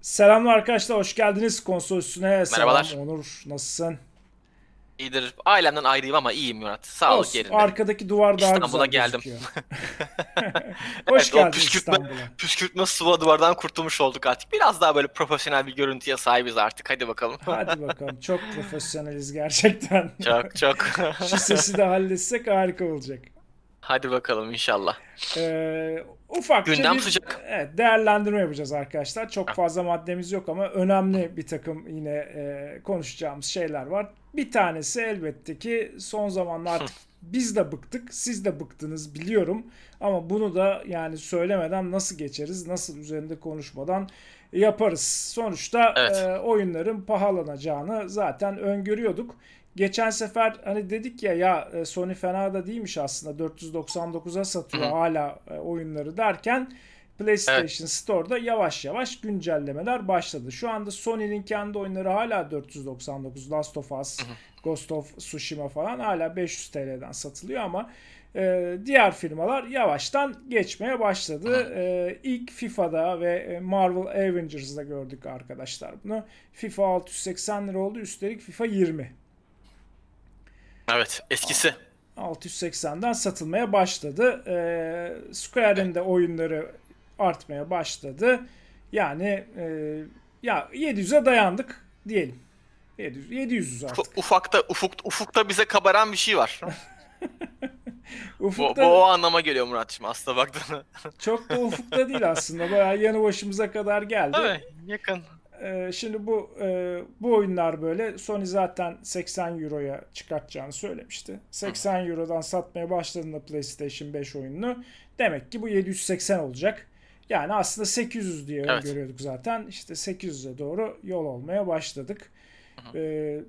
Selamlar arkadaşlar, hoş geldiniz konsol üstüne. Selam Merhabalar. Onur, nasılsın? İyidir. Ailemden ayrıyım ama iyiyim Murat. Sağlık Olsun, yerinde. Arkadaki duvar daha İstanbul'a geldim. hoş Evet, geldin püskürtme, püskürtme sıva duvardan kurtulmuş olduk artık. Biraz daha böyle profesyonel bir görüntüye sahibiz artık. Hadi bakalım. Hadi bakalım, çok profesyoneliz gerçekten. çok çok. Şu sesi de halletsek harika olacak. Hadi bakalım inşallah. Ee, ufakça Gündem bir sıcak. Evet, değerlendirme yapacağız arkadaşlar. Çok fazla maddemiz yok ama önemli bir takım yine e, konuşacağımız şeyler var. Bir tanesi elbette ki son zamanlarda artık biz de bıktık, siz de bıktınız biliyorum. Ama bunu da yani söylemeden nasıl geçeriz, nasıl üzerinde konuşmadan yaparız. Sonuçta Evet. e, oyunların pahalanacağını zaten öngörüyorduk. Geçen sefer hani dedik ya ya e, Sony fena da değilmiş aslında 499'a satıyor hala e, oyunları derken PlayStation Store'da yavaş yavaş güncellemeler başladı. Şu anda Sony'nin kendi oyunları hala 499 Last of Us, Ghost of Tsushima falan hala 500 TL'den satılıyor ama e, diğer firmalar yavaştan geçmeye başladı. E, ilk FIFA'da ve e, Marvel Avengers'da gördük arkadaşlar bunu. FIFA 680 lira oldu üstelik FIFA 20. Evet eskisi. 680'den satılmaya başladı. Ee, Square'in de oyunları artmaya başladı. Yani e, ya 700'e dayandık diyelim. 700 700 Uf- artık. Ufakta ufuk, ufukta bize kabaran bir şey var. bu, Ufukta bu o anlama geliyor Muratçım aslında baktığında. çok da ufukta değil aslında. Bayağı yanı başımıza kadar geldi. Tabii yakın. Ee, şimdi bu e, bu oyunlar böyle Sony zaten 80 Euro'ya çıkartacağını söylemişti. 80 Euro'dan satmaya başladığında PlayStation 5 oyununu demek ki bu 780 olacak. Yani aslında 800 diye Evet. görüyorduk zaten. İşte 800'e doğru yol olmaya başladık. Ee,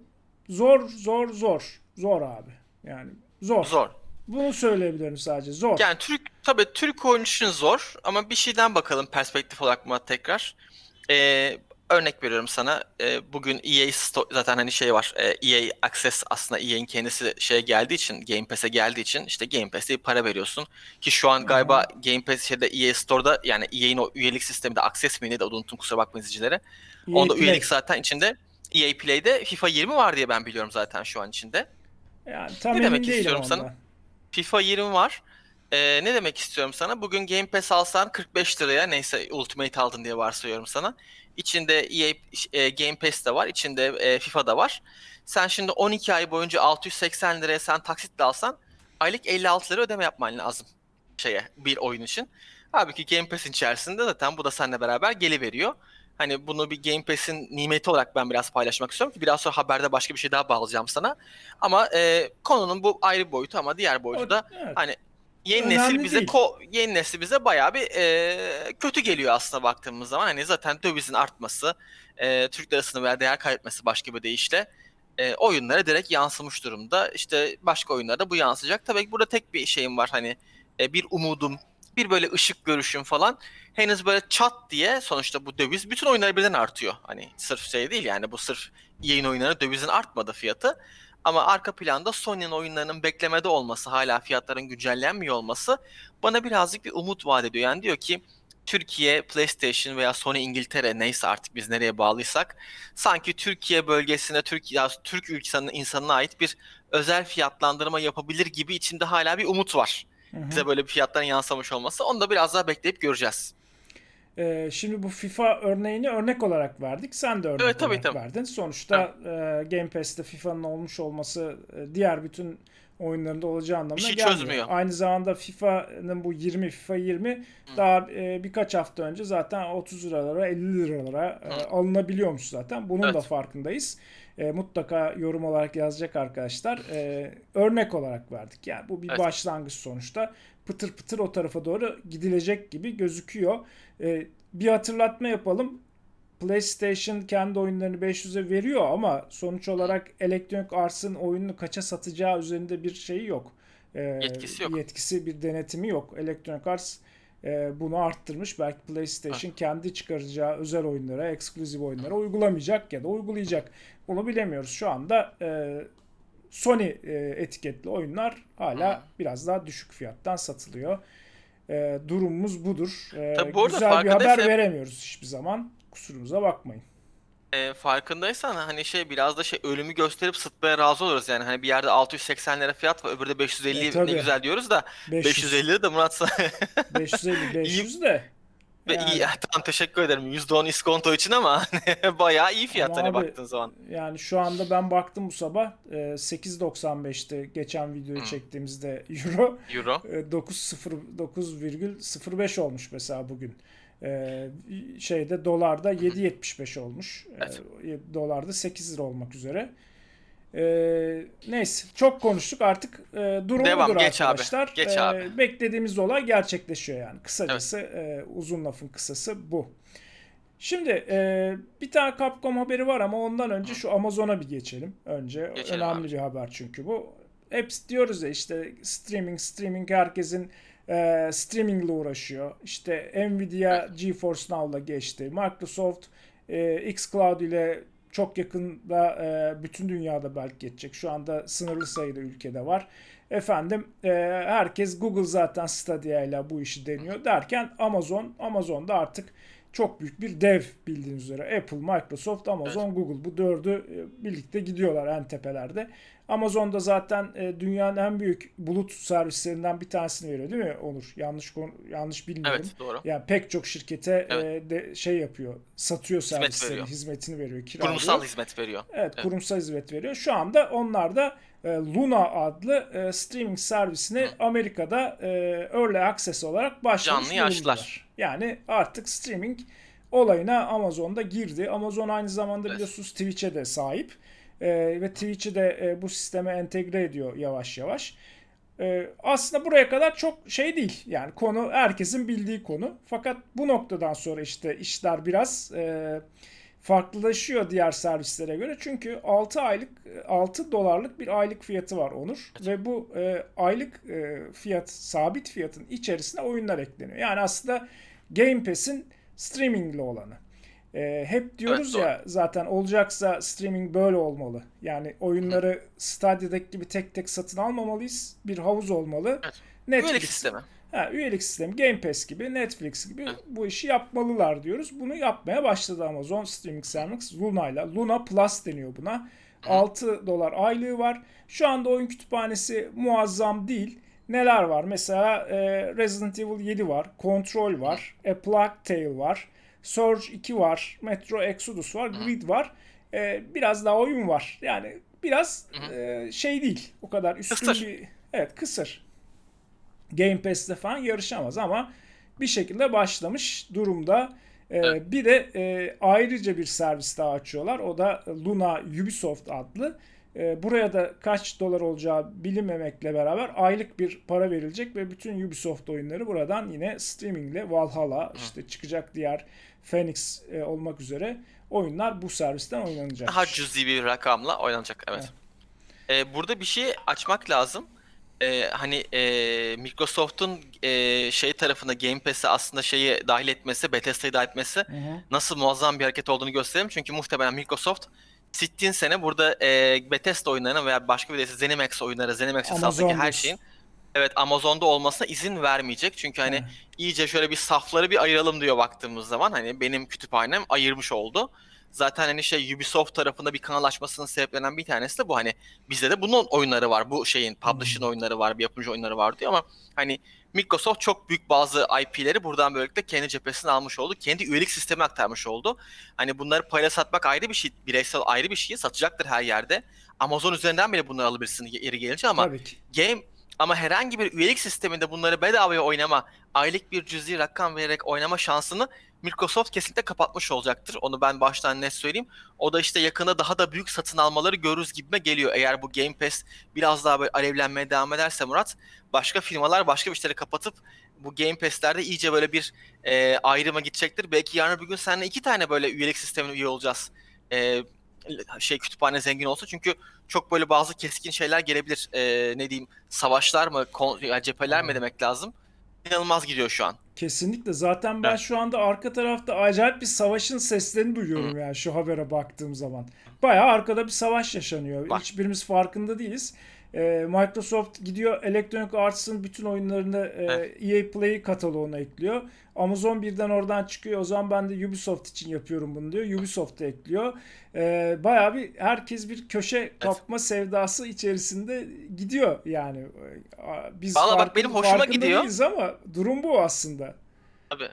zor zor zor zor abi. Yani zor. Zor. Bunu söyleyebilirim sadece. Zor. Yani Türk tabii Türk oyuncu için zor ama bir şeyden bakalım perspektif olarak Murat tekrar. Ee, örnek veriyorum sana. Ee, bugün EA Sto- zaten hani şey var. Ee, EA Access aslında EA'in kendisi şeye geldiği için, Game Pass'e geldiği için işte Game Pass'e para veriyorsun. Ki şu an galiba Game Pass şeyde EA Store'da yani EA'in o üyelik sisteminde Access mi ne de unuttum kusura bakmayın izleyicilere. EA Onda Play. üyelik zaten içinde. EA Play'de FIFA 20 var diye ben biliyorum zaten şu an içinde. Yani tam Ne demek istiyorum sana? FIFA 20 var. Ee, ne demek istiyorum sana? Bugün Game Pass alsan 45 liraya neyse Ultimate aldın diye varsayıyorum sana. İçinde EA e, Game Pass de var. içinde e, FIFA da var. Sen şimdi 12 ay boyunca 680 liraya sen taksitle alsan aylık 56 lira ödeme yapman lazım şeye bir oyun için. Halbuki Game Pass'in içerisinde zaten bu da seninle beraber geliveriyor. Hani bunu bir Game Pass'in nimeti olarak ben biraz paylaşmak istiyorum ki biraz sonra haberde başka bir şey daha bağlayacağım sana. Ama e, konunun bu ayrı boyutu ama diğer boyutu da Evet. hani yeni Önemli nesil bize değil. ko yeni nesil bize bayağı bir e, kötü geliyor aslında baktığımız zaman. Hani zaten dövizin artması, e, Türk lirasının veya değer kaybetmesi başka bir deyişle e, oyunlara direkt yansımış durumda. İşte başka oyunlarda bu yansıyacak. Tabii ki burada tek bir şeyim var hani e, bir umudum, bir böyle ışık görüşüm falan. Henüz böyle çat diye sonuçta bu döviz bütün oyunlar birden artıyor. Hani sırf şey değil yani bu sırf yayın oyunları dövizin artmadı fiyatı. Ama arka planda Sony'nin oyunlarının beklemede olması, hala fiyatların güncellenmiyor olması bana birazcık bir umut vaat ediyor. Yani diyor ki Türkiye, PlayStation veya Sony İngiltere neyse artık biz nereye bağlıysak sanki Türkiye bölgesine, Türkiye, Türk ülkesinin insanına ait bir özel fiyatlandırma yapabilir gibi içinde hala bir umut var. Hı hı. Bize böyle bir fiyatların yansımamış olması. Onu da biraz daha bekleyip göreceğiz. Ee, şimdi bu FIFA örneğini örnek olarak verdik. Sen de örnek Evet, tabii, olarak tabii. verdin. Sonuçta e, Game Pass'te FIFA'nın olmuş olması e, diğer bütün oyunlarında olacağı anlamına Bir şey gelmiyor. çözmüyor. Aynı zamanda FIFA'nın bu 20 FIFA 20 daha e, birkaç hafta önce zaten 30 liralara 50 liralara e, Hı. alınabiliyormuş zaten. Bunun da Evet. farkındayız. E, mutlaka yorum olarak yazacak arkadaşlar. E, örnek olarak verdik. Yani bu bir Evet. başlangıç sonuçta. Pıtır pıtır o tarafa doğru gidilecek gibi gözüküyor. E, bir hatırlatma yapalım. PlayStation kendi oyunlarını 500'e veriyor ama sonuç olarak Electronic Arts'ın oyununu kaça satacağı üzerinde bir şeyi yok. E, Yetkisi yok. Yetkisi bir denetimi yok. Electronic Arts e, bunu arttırmış. Belki PlayStation kendi çıkaracağı özel oyunlara, eksklusif oyunlara uygulamayacak ya da uygulayacak. Bunu bilemiyoruz. Şu anda e, Sony e, etiketli oyunlar hala Hı. biraz daha düşük fiyattan satılıyor. E, durumumuz budur. E, Tabii bu arada güzel bir haber veremiyoruz hiçbir zaman. Kusurumuza bakmayın. E, farkındaysan hani şey biraz da şey ölümü gösterip sıtmaya razı oluruz yani hani bir yerde 680 lira fiyat var öbürü de 550 E, ne güzel diyoruz da 500, 550 de Murat sana 550 500 de. ve Yani- iyi tamam teşekkür ederim %10 iskonto için ama hani bayağı iyi fiyat Ama hani abi, baktığın zaman. Yani şu anda ben baktım bu sabah e, 8.95'ti geçen videoyu Hı. çektiğimizde euro. Euro. E, 9.0 9,05 olmuş mesela bugün. E, şeyde dolarda 7.75 olmuş. Evet. E, dolarda 8 lira olmak üzere. E, neyse çok konuştuk artık e, durum Devam, budur geç abi, arkadaşlar. geç E, abi. Beklediğimiz olay gerçekleşiyor yani. Kısacası e, uzun lafın kısası bu. Şimdi e, bir tane Capcom haberi var ama ondan önce şu Amazon'a bir geçelim. Önce Geçelim önemli abi. bir haber çünkü bu. Hep diyoruz ya işte streaming streaming herkesin e, streamingle uğraşıyor. İşte Nvidia GeForce Now'la geçti. Microsoft e, xCloud ile çok yakında e, bütün dünyada belki geçecek. Şu anda sınırlı sayıda ülkede var. Efendim e, herkes Google zaten Stadia ile bu işi deniyor derken Amazon Amazon'da artık çok büyük bir dev bildiğiniz üzere. Apple, Microsoft, Amazon, Google bu dördü e, birlikte gidiyorlar en tepelerde. Amazon'da zaten e, dünyanın en büyük bulut servislerinden bir tanesini veriyor değil mi Onur? Yanlış yanlış bilmiyorum. Evet doğru. Yani pek çok şirkete Evet. e, de şey yapıyor, satıyor Hizmet servisleri, veriyor. hizmetini veriyor, kiralıyor. Kurumsal hizmet veriyor. Evet, Evet. kurumsal hizmet veriyor. Şu anda onlar da Luna adlı streaming servisini Amerika'da e, Early Access olarak başlamış Canlı açtılar. Yani artık streaming olayına Amazon'da girdi. Amazon aynı zamanda biliyorsunuz Twitch'e de sahip. E, ve Twitch'i de e, bu sisteme entegre ediyor yavaş yavaş. E, aslında buraya kadar çok şey değil. Yani konu herkesin bildiği konu. Fakat bu noktadan sonra işte işler biraz e, farklılaşıyor diğer servislere göre. Çünkü 6 aylık 6 dolarlık bir aylık fiyatı var Onur ve bu e, aylık e, fiyat sabit fiyatın içerisine oyunlar ekleniyor. Yani aslında Game Pass'in streamingli olanı. E, hep diyoruz Evet, ya zaten olacaksa streaming böyle olmalı. Yani oyunları Stadia'daki gibi tek tek satın almamalıyız. Bir havuz olmalı. Evet. Netflix, Üyelik sistemi. Ha, üyelik sistemi Game Pass gibi, Netflix gibi bu işi yapmalılar diyoruz. Bunu yapmaya başladı Amazon Streaming Service Luna'yla. Luna Plus deniyor buna. 6 dolar aylığı var. Şu anda oyun kütüphanesi muazzam değil. Neler var? Mesela e, Resident Evil 7 var, Control var, A Plague Tale var, Surge 2 var, Metro Exodus var, Grid var. E, biraz daha oyun var. Yani biraz e, şey değil. O kadar üstün bir... Evet kısır. Game Pass'te falan yarışamaz ama bir şekilde başlamış durumda. Ee, Evet. Bir de e, ayrıca bir servis daha açıyorlar. O da Luna Ubisoft adlı. Ee, buraya da kaç dolar olacağı bilinmemekle beraber aylık bir para verilecek ve bütün Ubisoft oyunları buradan yine streamingle Valhalla işte çıkacak diğer Phoenix e, olmak üzere oyunlar bu servisten oynanacak. Daha cüzi bir rakamla oynanacak evet. Ee, burada bir şey açmak lazım. Ee, hani e, Microsoft'un e, şey tarafına Game Pass'e aslında şeyi dahil etmesi, Bethesda'yı dahil etmesi Hı hı. nasıl muazzam bir hareket olduğunu gösterelim. Çünkü muhtemelen Microsoft sittiğin sene burada e, Bethesda oyunlarına veya başka bir de Zenimax oyunları, Zenimax hesabındaki her şeyin evet Amazon'da olmasına izin vermeyecek. Çünkü hani Evet. iyice şöyle bir safları bir ayıralım diyor baktığımız zaman. Hani benim kütüphanem ayırmış oldu. Zaten hani şey Ubisoft tarafında bir kanal açmasının sebeplerinden bir tanesi de bu hani bizde de bunun oyunları var. Bu şeyin publishing oyunları var, bir yapımcı oyunları var diyor ama hani Microsoft çok büyük bazı IP'leri buradan böylelikle kendi cephesine almış oldu. Kendi üyelik sistemi aktarmış oldu. Hani bunları payla satmak ayrı bir şey, bireysel ayrı bir şey. Satacaktır her yerde. Amazon üzerinden bile bunları alabilirsin yeri gelince ama game ama herhangi bir üyelik sisteminde bunları bedavaya oynama, aylık bir cüzi rakam vererek oynama şansını Microsoft kesinlikle kapatmış olacaktır. Onu ben baştan net söyleyeyim. O da işte yakında daha da büyük satın almaları görürüz gibime geliyor. Eğer bu Game Pass biraz daha böyle alevlenmeye devam ederse Murat, başka firmalar başka bir şeyleri kapatıp bu Game Pass'lerde iyice böyle bir e, ayrıma gidecektir. Belki yarın bir gün seninle iki tane böyle üyelik sistemine üye olacağız. E, şey kütüphane zengin olsa çünkü çok böyle bazı keskin şeyler gelebilir. E, ne diyeyim savaşlar mı, kon- yani cepheler mi demek lazım. İnanılmaz gidiyor şu an. Kesinlikle. Zaten ben Evet. şu anda arka tarafta acayip bir savaşın seslerini duyuyorum yani şu habere baktığım zaman. Bayağı arkada bir savaş yaşanıyor. Var. Hiçbirimiz farkında değiliz. E, Microsoft gidiyor Electronic Arts'ın bütün oyunlarını e, Evet. EA Play kataloğuna ekliyor. Amazon birden oradan çıkıyor. O zaman ben de Ubisoft için yapıyorum bunu diyor. Ubisoft'ta ekliyor. E, bayağı bir herkes bir köşe kapma sevdası içerisinde gidiyor yani. E, Biz Vallahi bak benim hoşuma gidiyor. ama durum bu aslında. Abi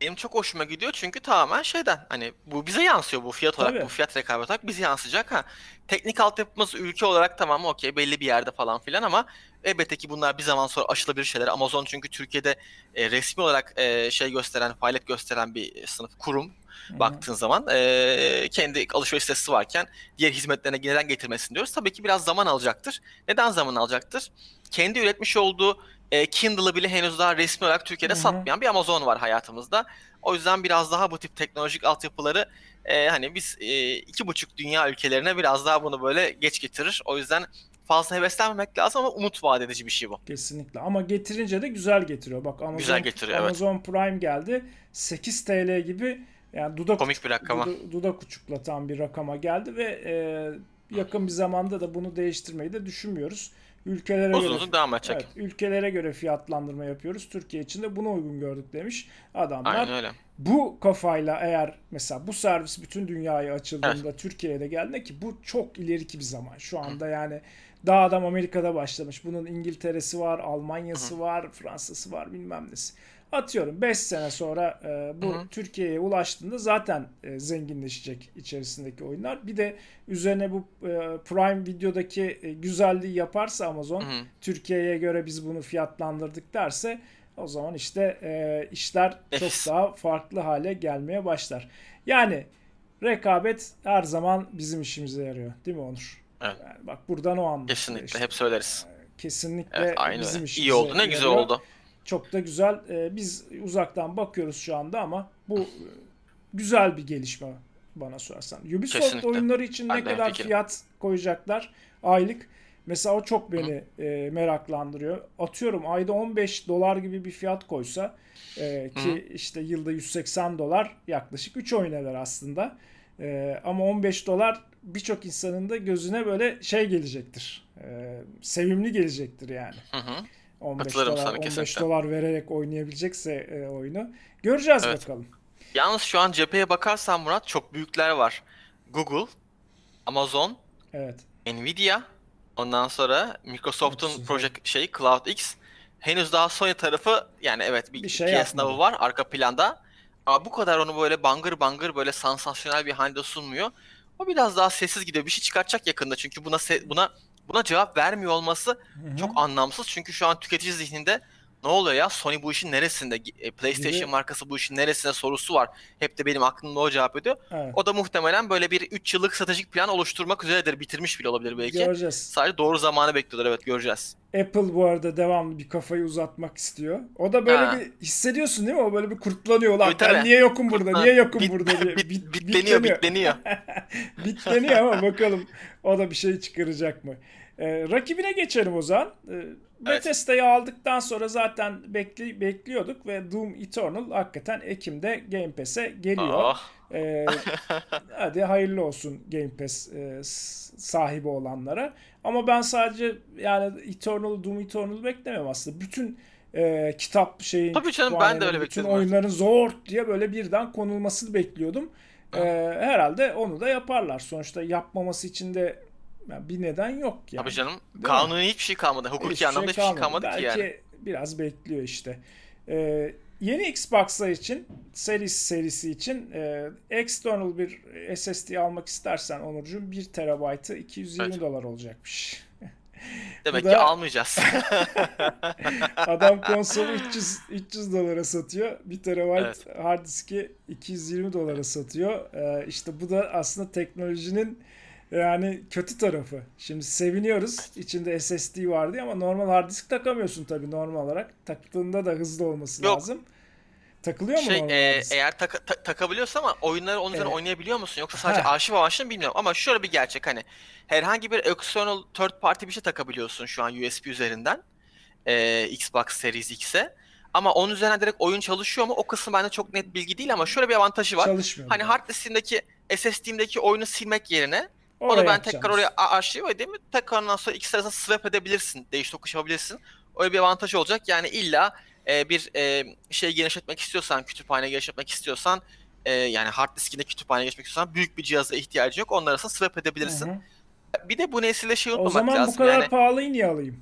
benim çok hoşuma gidiyor çünkü tamamen şeyden hani bu bize yansıyor bu fiyat olarak Tabii. bu fiyat rekabet olarak bize yansıyacak ha. Teknik altyapımız ülke olarak tamam okey belli bir yerde falan filan ama elbette ki bunlar bir zaman sonra aşılabilir şeyler. Amazon çünkü Türkiye'de e, resmi olarak e, şey gösteren, faaliyet gösteren bir sınıf kurum Hı. baktığın zaman e, kendi alışveriş sitesi varken diğer hizmetlerine neden getirmesin diyoruz. Tabii ki biraz zaman alacaktır. Neden zaman alacaktır? Kendi üretmiş olduğu e, Kindle'ı bile henüz daha resmi olarak Türkiye'de Hı hı. satmayan bir Amazon var hayatımızda. O yüzden biraz daha bu tip teknolojik altyapıları e, hani biz e, iki buçuk dünya ülkelerine biraz daha bunu böyle geç getirir. O yüzden fazla heveslenmemek lazım ama umut vaat edici bir şey bu. Kesinlikle ama getirince de güzel getiriyor. Bak Amazon, Güzel getiriyor, evet. Amazon Prime geldi 8 TL gibi yani dudak Komik bir rakama. duda- dudak uçuklatan bir rakama geldi ve e, yakın bir zamanda da bunu değiştirmeyi de düşünmüyoruz. Ülkelere Uzun göre uzun devam edecek. Evet, ülkelere göre fiyatlandırma yapıyoruz. Türkiye için de buna uygun gördük demiş adamlar. Aynen öyle. Bu kafayla eğer mesela bu servis bütün dünyaya açıldığında Türkiye'ye de geldiğinde ki bu çok ileriki bir zaman. Şu anda yani daha adam Amerika'da başlamış. Bunun İngiltere'si var, Almanya'sı var, Fransa'sı var bilmem nesi. Atıyorum 5 sene sonra e, bu. Türkiye'ye ulaştığında zaten e, zenginleşecek içerisindeki oyunlar. Bir de üzerine bu e, Prime Video'daki e, güzelliği yaparsa Amazon. Türkiye'ye göre biz bunu fiyatlandırdık derse o zaman işte e, işler çok daha farklı hale gelmeye başlar. Yani rekabet her zaman bizim işimize yarıyor. Değil mi Onur? Evet. Yani bak buradan o anlaşılıyor Kesinlikle işte. hep söyleriz. Kesinlikle Evet aynı bizim öyle. işimize İyi oldu ne güzel yarıyor. oldu. Çok da güzel. E, biz uzaktan bakıyoruz şu anda ama bu e, güzel bir gelişme bana sorarsan. Ubisoft Kesinlikle. oyunları için Ben ne kadar fiyat koyacaklar aylık? Mesela o çok beni e, meraklandırıyor. Atıyorum ayda 15 dolar gibi bir fiyat koysa e, ki Hı. işte yılda 180 dolar yaklaşık 3 oyun eder aslında. E, ama 15 dolar birçok insanın da gözüne böyle şey gelecektir. E, sevimli gelecektir yani. Hı hı. 15 Katılırım dolar, sana 15 kesinlikle. dolar vererek oynayabilecekse e, oyunu. Göreceğiz Evet. bakalım. Yalnız şu an cepheye bakarsan Murat çok büyükler var. Google, Amazon, Evet. Nvidia, ondan sonra Microsoft'un Microsoft. Project şey CloudX. Henüz daha Sony tarafı yani evet bir, Bir şey PS. Now'ı var arka planda. Ama bu kadar onu böyle bangır bangır böyle sansasyonel bir halde sunmuyor. O biraz daha sessiz gidiyor. Bir şey çıkartacak yakında çünkü buna buna buna cevap vermiyor olması Hı hı. çok anlamsız. Çünkü şu an tüketici zihninde ne oluyor ya Sony bu işin neresinde? E, PlayStation Gibi- markası bu işin neresinde sorusu var. Hep de benim aklımda o cevap ediyor. Evet. O da muhtemelen böyle bir 3 yıllık stratejik plan oluşturmak üzeredir. Bitirmiş bile olabilir belki. Göreceğiz. Sadece doğru zamanı bekliyorlar evet göreceğiz. Apple bu arada devamlı bir kafayı uzatmak istiyor. O da böyle Ha. bir hissediyorsun değil mi? O böyle bir kurtlanıyor. Lan ben niye yokum burada? Niye yokum Bit- burada diye. bit- Bit- bitleniyor. bitleniyor. Bitleniyor ama bakalım o da bir şey çıkaracak mı? Ee, rakibine geçelim o zaman. Ee, Bethesda'yı aldıktan sonra zaten bekli, bekliyorduk ve Doom Eternal hakikaten Ekim'de Game Pass'e geliyor. Ah, Ee, hadi hayırlı olsun Game Pass e, sahibi olanlara. Ama ben sadece yani Eternal, Doom Eternal beklemem aslında. Bütün e, kitap şeyin Tabii canım, ben de öyle bütün bekledim. oyunların zor diye böyle birden konulmasını bekliyordum. Ee, herhalde onu da yaparlar. Sonuçta yapmaması için de yani bir neden yok yani. Tabii canım. Değil mi? Kanuni hiçbir şey kalmadı. Hukuki Hiçbir anlamda hiçbir şey kalmadı ki Belki yani. biraz bekliyor işte. Ee, yeni Xbox'lar için, Series serisi için e, external bir SSD almak istersen Onurcuğum 1 terabaytı 220 Evet. dolar olacakmış. Demek bu ki da- almayacağız. Adam konsolu 300 300 dolara satıyor. 1 terabayt hard diski 220 dolara satıyor. Ee, işte bu da aslında teknolojinin yani kötü tarafı. Şimdi seviniyoruz. İçinde SSD var diye ama normal hard disk takamıyorsun tabii normal olarak. Taktığında da hızlı olması Yok. lazım. Takılıyor mu şey normal e, hard disk? eğer taka- ta- takabiliyorsa ama oyunları onun üzerine Evet. oynayabiliyor musun yoksa sadece Heh. arşiv amaçlı mı bilmiyorum ama şöyle bir gerçek hani herhangi bir external third party bir şey takabiliyorsun şu an USB üzerinden e, Xbox Series X'e ama onun üzerine direkt oyun çalışıyor mu o kısım bende çok net bilgi değil ama şöyle bir avantajı var. Çalışmıyor. Hani hard diskindeki SSD'mdeki oyunu silmek yerine Onu Oraya ben yapacağım tekrar oraya a- arşive edeyim. Tekrar ondan sonra ikisi arasında swap edebilirsin. Değiş tokuş yapabilirsin. Öyle bir avantaj olacak. Yani illa e, bir e, şey genişletmek istiyorsan, kütüphane genişletmek istiyorsan, e, yani hard diskinde kütüphane genişletmek istiyorsan büyük bir cihaza ihtiyacın yok. Onlar arasında swap edebilirsin. Hı hı. Bir de bu nesilde şey O unutmamak zaman lazım. bu kadar yani, pahalıyı niye alayım?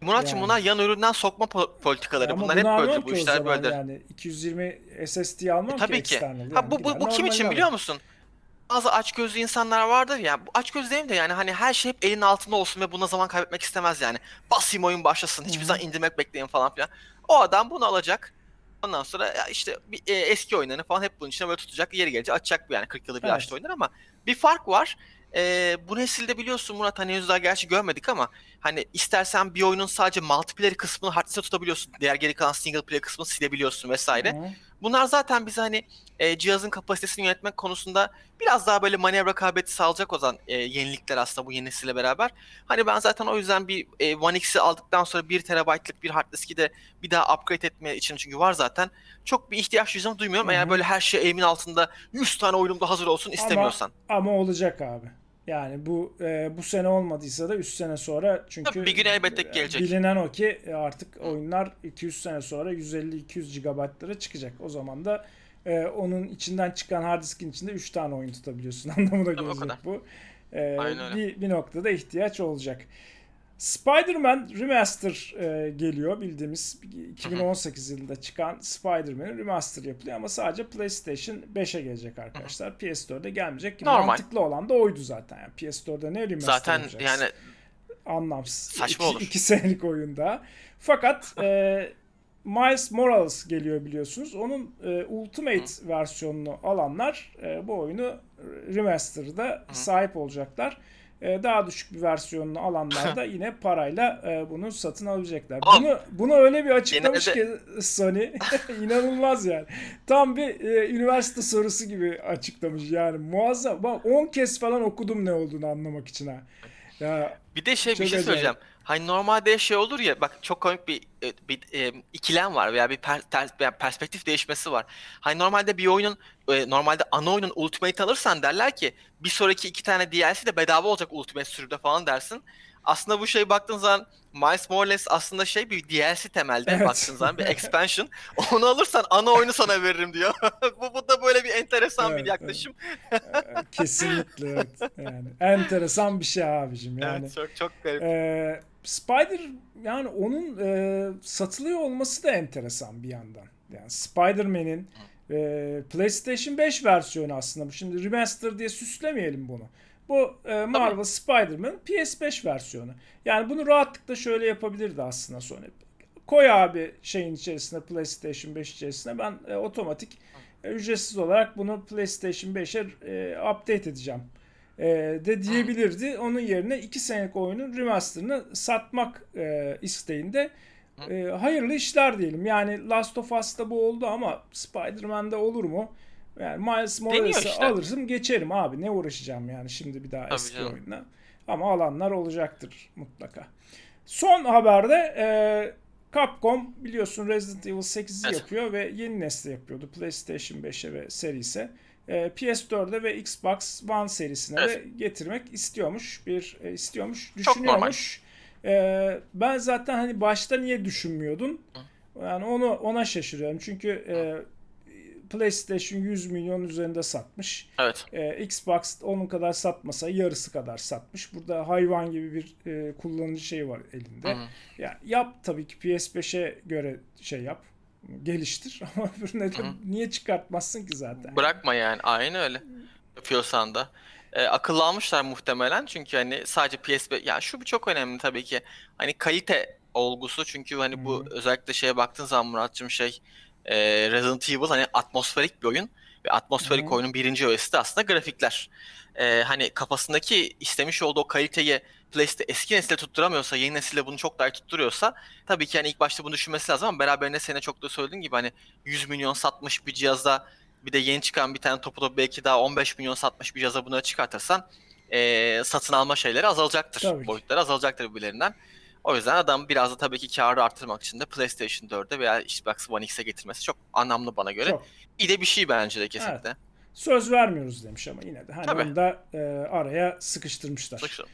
Muratçım yani. bunlar yan üründen sokma po- politikaları. Ama bunlar hep böyle. ki Bu o işler zaman böyle. Yani 220 SSD almam E, ki tabii ki. external. Ha bu bu, bu kim için biliyor musun? Bazı açgözlü insanlar vardır ya. Bu açgözlü demeyeyim de yani hani her şey hep elin altında olsun ve buna zaman kaybetmek istemez yani. Basayım oyun başlasın. Hiçbir zaman indirmek bekleyin falan filan. O adam bunu alacak. Ondan sonra ya işte bir, e, eski oyunlarını falan hep bunun içine böyle tutacak. Yeri gelince açacak yani 40 yılda bir Evet. açtı oyunlar ama bir fark var. E, bu nesilde biliyorsun Murat hani henüz daha gerçi görmedik ama hani istersen bir oyunun sadece multiplayer kısmını hard diskte tutabiliyorsun. Diğer geri kalan single player kısmını silebiliyorsun vesaire. Hı. Bunlar zaten bize hani e, cihazın kapasitesini yönetmek konusunda biraz daha böyle manevra kabiliyeti sağlayacak olan e, yenilikler aslında bu yeni nesille beraber. Hani ben zaten o yüzden bir e, One X'i aldıktan sonra 1 TB'lık bir hard diski de bir daha upgrade etme için çünkü var zaten. Çok bir ihtiyaç duyacağımı duymuyorum. Hı Eğer böyle her şey elimin altında 100 tane oyunumda hazır olsun istemiyorsan. Ama olacak abi. Yani bu e, bu sene olmadıysa da 3 sene sonra çünkü Tabii bir gün elbette e, gelecek. Bilinen o ki e, artık oyunlar 200 sene sonra 150-200 GB'lara çıkacak. O zaman da e, onun içinden çıkan hard diskin içinde 3 tane oyun tutabiliyorsun anlamına gelecek bu. E, bir, bir noktada ihtiyaç olacak. Spider-Man Remaster e, geliyor bildiğimiz 2018 yılında çıkan Spider-Man Remaster yapılıyor ama sadece PlayStation 5'e gelecek arkadaşlar. PS4'e gelmeyecek. Normal. Mantıklı olan da oydu zaten. Yani PS4'e ne remaster Zaten yapacaksın? yani anlamsız. Saçma iki, olur. iki senelik oyunda. Fakat e, Miles Morales geliyor biliyorsunuz. Onun e, Ultimate versiyonunu alanlar e, bu oyunu remaster'da sahip olacaklar. E, daha düşük bir versiyonunu alanlar da yine parayla e, bunu satın alabilecekler. Oğlum, Bunu bunu öyle bir açıklamış genelde- ki Sony inanılmaz yani. Tam bir e, üniversite sorusu gibi açıklamış yani. Muazzam. Bak 10 kez falan okudum ne olduğunu anlamak için ha. Ya Bir de şey bir şey acayip. söyleyeceğim. Hani normalde şey olur ya bak çok komik bir e, bir e, ikilem var veya bir per- ter- veya perspektif değişmesi var. Hani normalde bir oyunun e, normalde ana oyunun Ultimate alırsan derler ki bir sonraki iki tane DLC de bedava olacak Ultimate sürümde falan dersin. Aslında bu şey baktığın zaman Miles Morales aslında şey bir DLC temelde Evet. baktığın zaman bir expansion. Onu alırsan ana oyunu sana veririm diyor. bu, bu da böyle bir enteresan Evet, bir yaklaşım. Ee, Kesinlikle evet. Yani enteresan bir şey abicim yani. Evet, çok çok garip. Ee, Spider yani onun e, satılıyor olması da enteresan bir yandan. Yani Spider-Man'in e, PlayStation 5 versiyonu aslında bu. Şimdi remaster diye süslemeyelim bunu. Bu e, Marvel Spider-Man PS5 versiyonu. Yani bunu rahatlıkla şöyle yapabilirdi aslında Sony. Koy abi şeyin içerisine PlayStation 5 içerisine ben e, otomatik e, ücretsiz olarak bunu PlayStation 5'e e, update edeceğim de diyebilirdi. Onun yerine 2 senelik oyunun remasterını satmak e, isteğinde e, hayırlı işler diyelim. Yani Last of Us'ta bu oldu ama Spider-Man'de olur mu? Yani Miles Morales'ı işte. alırsın geçerim abi. Ne uğraşacağım yani şimdi bir daha Tabii eski canım. oyunla. Ama alanlar olacaktır mutlaka. Son haberde e, Capcom biliyorsun Resident Evil 8'i Evet. yapıyor ve yeni nesli yapıyordu. PlayStation 5'e ve serise. E, PS4'e ve Xbox One serisine Evet. de getirmek istiyormuş. Bir e, istiyormuş, düşünüyormuş. E, ben zaten hani başta niye düşünmüyordun? Yani onu ona şaşırıyorum. Çünkü e, PlayStation 100 milyon üzerinde satmış. Evet. Ee, Xbox onun kadar satmasa yarısı kadar satmış. Burada hayvan gibi bir e, kullanıcı şey var elinde. Hı hı. Ya yap tabii ki PS5'e göre şey yap. Geliştir ama öbürüne de Hı niye çıkartmazsın ki zaten? Bırakma yani aynı öyle. Yapıyorsan da. E, akıllı almışlar muhtemelen çünkü hani sadece PSP ya şu bir çok önemli tabii ki. Hani kalite olgusu çünkü hani bu Hı. özellikle şeye baktığın zaman Muratcığım şey e, Resident Evil hani atmosferik bir oyun ve atmosferik Hı. oyunun birinci öğesi de aslında grafikler. E, hani kafasındaki istemiş olduğu o kaliteyi PlayStation eski nesile tutturamıyorsa, yeni nesile bunu çok daha iyi tutturuyorsa tabii ki hani ilk başta bunu düşünmesi lazım ama beraberinde senin çok da söylediğin gibi hani 100 milyon satmış bir cihazda bir de yeni çıkan bir tane topu da belki daha 15 milyon satmış bir cihaza bunu çıkartırsan eee, satın alma şeyleri azalacaktır. Tabii ki. Boyutları azalacaktır birbirlerinden. O yüzden adam biraz da tabii ki karı arttırmak için de PlayStation 4'e veya Xbox One X'e getirmesi çok anlamlı bana göre. Çok. İyi de bir şey bence de kesinlikle. Söz vermiyoruz demiş ama yine de hani Tabii. onu da e, araya sıkıştırmışlar. Şu-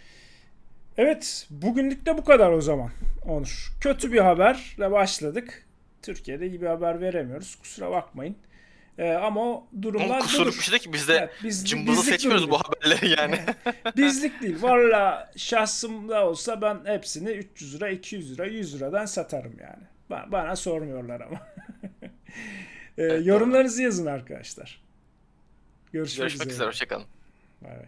Evet, bugünlük de bu kadar o zaman Onur. Kötü bir haberle başladık. Türkiye'de iyi bir haber veremiyoruz. Kusura bakmayın. Ee, ama o durumlar Ama kusur budur. bir şey ki biz de Evet, biz- cımbızı seçmiyoruz bu haberleri yani. Bizlik değil. Valla şahsımda olsa ben hepsini 300 lira, 200 lira, 100 liradan satarım yani. Ba- Bana sormuyorlar ama. Ee, yorumlarınızı yazın arkadaşlar. Görüşmek, Görüşmek üzere. üzere. Hoşçakalın. Bay bay.